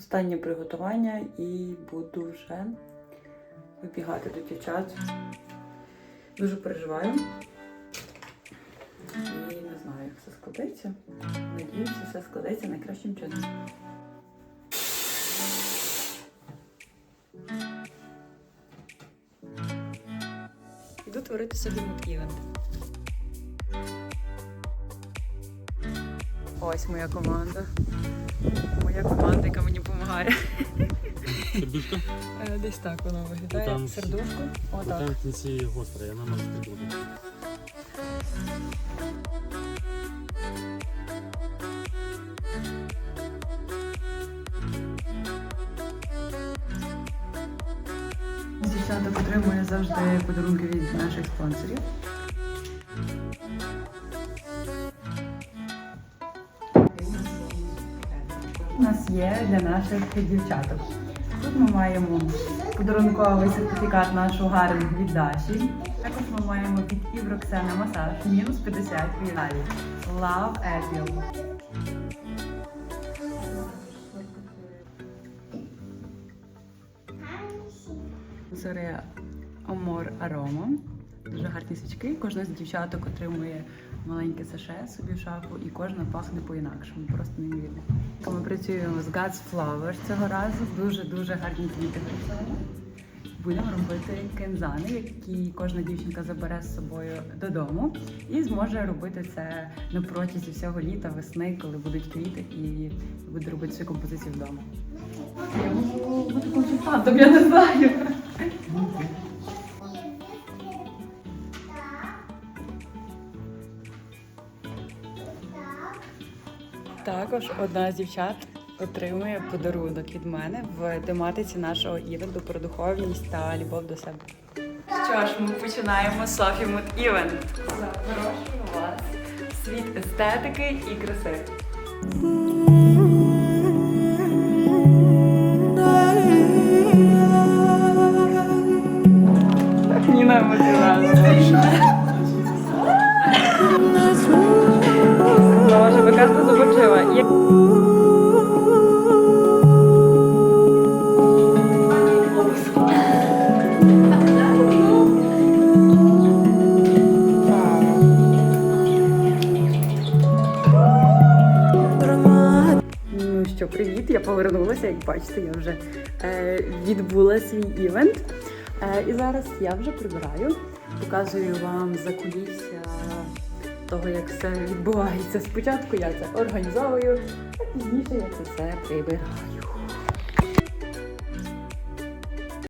Останнє приготування і буду вже вибігати до дівчат. Дуже переживаю. І не знаю, як все складеться. Надіюся, все складеться найкращим чином. Іду творити собі мут-івент. Ось моя команда. Сердушка? Е, Десь так воно виглядає. Там- Сердушку. Отак. Там в кінці гостра, я намазати буду. Дівчата отримує завжди подарунки від наших спонсорів. У нас є для наших дівчаток. Тут ми маємо подарунковий сертифікат нашого гарну від Даші. Також ми маємо від Івроксена масаж мінус 50 реалів. Love Apple. Зори Амор Арома. Дуже гарні свічки. Кожна з дівчаток отримує маленьке саше собі в шафу, і кожна пахне по-інакшому, просто неймовірно. Ми працюємо з God's Flowers цього разу. Дуже дуже гарні квіти. Будемо робити кензани, які кожна дівчинка забере з собою додому і зможе робити це на протязі всього літа, весни, коли будуть квіти, і буде робити свою композицію вдома. Я можу бути консультантом, я не знаю. Також одна з дівчат отримує подарунок від мене в тематиці нашого івенту про духовність та любов до себе. Що ж, ми починаємо Софі Муд Івент. Запрошую вас в світ естетики і краси. Ніна емоціональна. Привіт, я повернулася. Як бачите, я вже е, відбула свій івент. Е, і зараз я вже прибираю, показую вам закулісся того, як все відбувається. Спочатку я це організовую, а пізніше я це все прибираю.